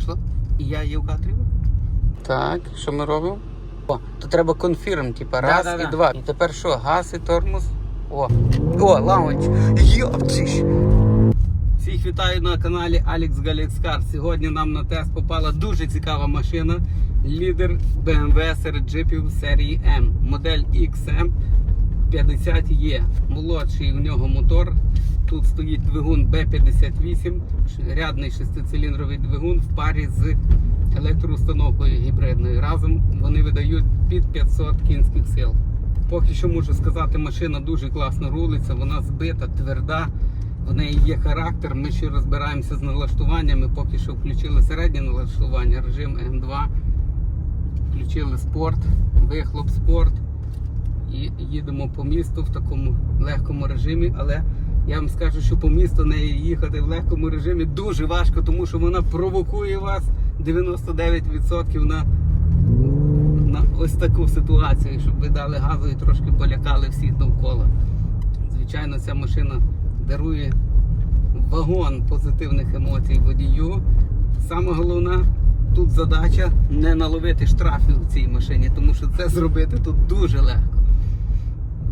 Пішло? І я є в кадрі. Так, що ми робимо? О, то треба конфірм, типа раз да, і да. два. І тепер що, газ і тормоз? О, о, лаунч. Йопчиш. Всіх вітаю на каналі Alex Galex Car. Сьогодні нам на тест попала дуже цікава машина. Лідер BMW серед джипів серії M. Модель XM 50E. Молодший у нього мотор. Тут стоїть двигун B58, рядний шестициліндровий двигун в парі з електроустановкою гібридною. Разом вони видають під 500 кінських сил. Поки що можу сказати, машина дуже класно рулиться, вона збита, тверда. В неї є характер. Ми ще розбираємося з налаштуваннями. Поки що включили середнє налаштування, режим М2. Включили спорт, вихлоп спорт. І їдемо по місту в такому легкому режимі. Але я вам скажу, що по місту неї їхати в легкому режимі дуже важко, тому що вона провокує вас 99% на, на ось таку ситуацію, щоб ви дали газу і трошки полякали всіх навколо. Звичайно, ця машина дарує вагон позитивних емоцій водію. Саме головна тут задача не наловити штрафів в цій машині, тому що це зробити тут дуже легко.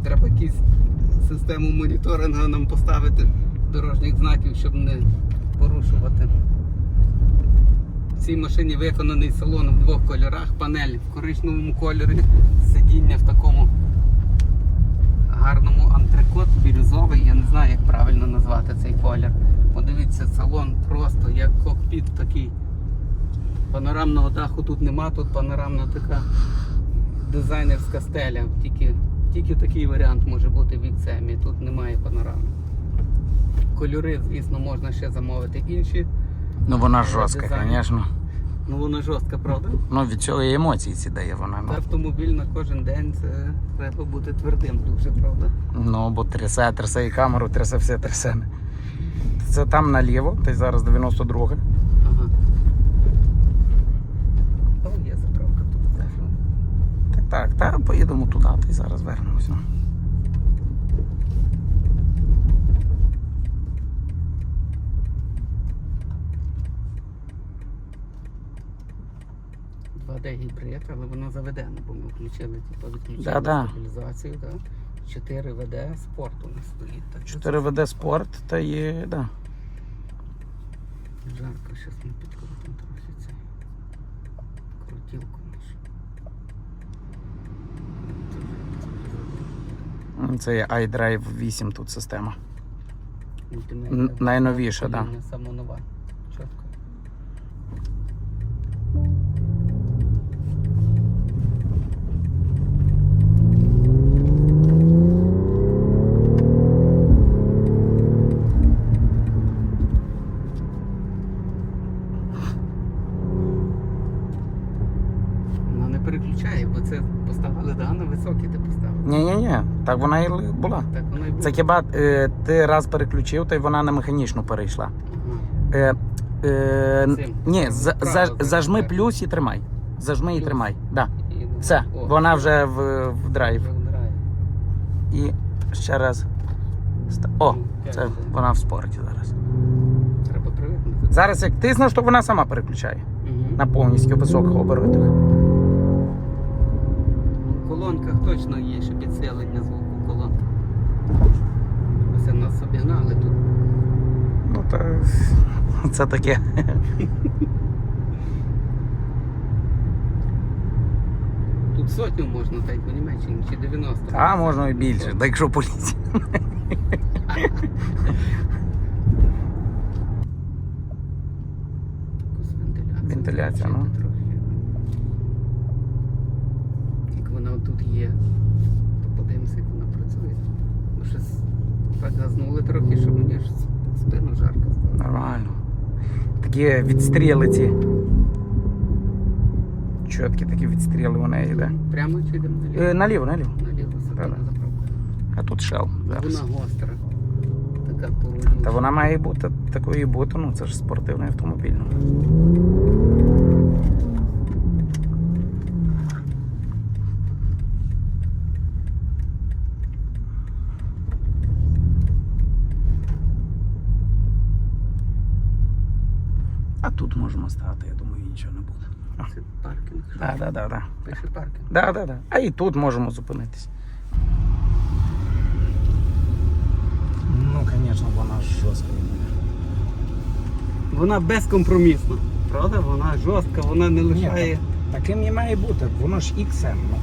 Треба якусь систему моніторингу нам поставити дорожніх знаків, щоб не порушувати. В цій машині виконаний салон в двох кольорах, панель в коричневому кольорі, сидіння в такому гарному антрикот, бірюзовий, я не знаю, як правильно назвати цей колір. Подивіться, салон просто як кокпіт такий. Панорамного даху тут нема, тут панорамна така дизайнерська стеля. Тільки, тільки такий варіант може бути в XM, тут немає панорами. Кольори, звісно, можна ще замовити інші. Ну вона жорстка, звісно. Ну вона жорстка, правда? Ну від цього і емоції ці дає вона. Ну, автомобіль на кожен день це треба бути твердим дуже, правда? ну бо трясе, трясе і камеру, трясе все трясе. Це там наліво, ти зараз 92 Ага. О, є заправка тут. теж. Так, так, та поїдемо туди, та й зараз вернемося. Два d гібрид, але вона заведена, бо ми включили, типу, відключили Да-да. стабілізацію, так? 4 ВД спорт у нас стоїть. Так, 4 ВД спорт та є, да. Жарко, зараз ми підкрутимо трохи цей крутілку Це є iDrive 8 тут система. Найновіша, так. да. Саме нова. Вона бо це поставили да, на високий ти поставив. Ні-ні-ні, так вона і була. Так воно і було. Це хіба е, ти раз переключив, то й вона на механічну перейшла. Е, е, Цим. ні, за, за, зажми так. плюс і тримай. Зажми і Плюс. тримай. Да. І- Все, О, вона вже в, в драйв. І ще раз. ста- О, Ну, це вона в спорті зараз. Треба привикнути. Зараз як тиснеш, то вона сама переключає Мгм. на повністю високих оборотах. Колонках точно є ще підсилення звуку колонки. Ось нас обігнали тут. Ну та це таке. Тут сотню можна, та й по Німеччині, чи 90. А можна і більше, так якщо поліція. Вентиляція, ну. включити трохи. Як вона тут є, то подивимося, як вона працює. Бо щось так газнули трохи, що мені аж спину жарко стало. Нормально. Такі відстріли ці. Чіткі такі відстріли у неї йде. Прямо чи йдемо наліво? Е, наліво, наліво. Наліво Да-да. сатана. А тут шел зараз. Вона гостра. Така порулююча. Та вона має бути такою і бути, ну це ж спортивний автомобіль. А тут можемо стати, я думаю, нічого не буде. Це паркінг. Так, так, так, так. Пише паркінг. Да, да, да. А і тут можемо зупинитись. Ну, звісно, вона жорстка. Вона безкомпромісна. Правда? Вона жорстка, вона не лишає. Таким і має бути. Воно ж XM. Ну.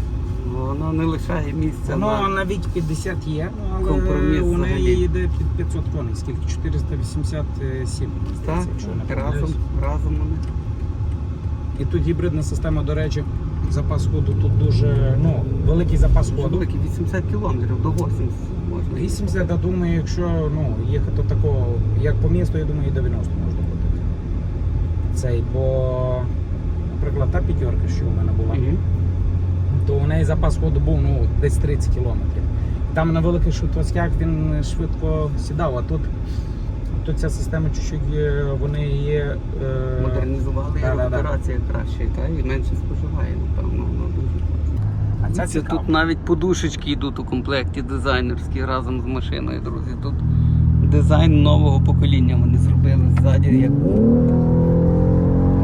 Вона не лишає місця. Воно на... навіть 50 є, ну, але Компроміс у взагалі. неї йде під 500 коней, скільки? 487, мені Так, здається, якщо я не разом, помиляюсь. разом вони. І тут гібридна система, до речі, запас ходу тут дуже, ну, великий запас ходу. великі 80 кілометрів до 80 можна. 80, я думаю, якщо ну, їхати такого, як по місту, я думаю, і 90 можна буде. Цей, бо, наприклад, та п'ятерка, що у мене була, Мгм. То у неї запас ходу був ну, десь 30 кілометрів. Там на великих швидкостях він швидко сідав, а тут, тут ця система чуть-чуть вони є. Е, Модернізували Да, і да, да. краще, та, і менше споживає, напевно, воно дуже. а ця Це тут навіть подушечки йдуть у комплекті дизайнерські разом з машиною, друзі. Тут дизайн нового покоління вони зробили ззаді, як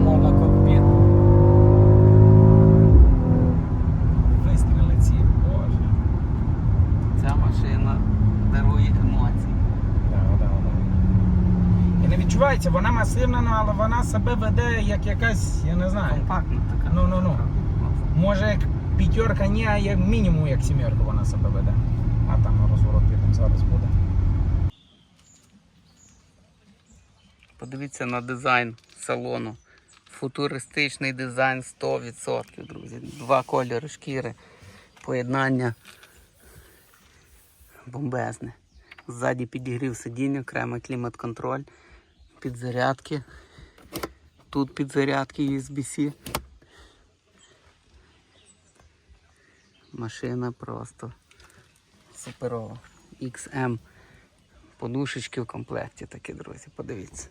монококпіт. Вистріли ці, боже. Ця машина дарує емоції. Да, да, да. І не відчувається, вона масивна, ну, але вона себе веде як якась, я не знаю. Компактна така. Ну, ну, ну. Може як п'ятерка, ні, а як мінімум як сімерка вона себе веде. А там розворот підемо зараз буде. Подивіться на дизайн салону. Футуристичний дизайн 100%, друзі. Два кольори шкіри. Поєднання бомбезне. Ззаді підігрів сидіння, окремий клімат-контроль, підзарядки. Тут підзарядки USB-C. Машина просто суперова. XM. Подушечки в комплекті такі, друзі, подивіться.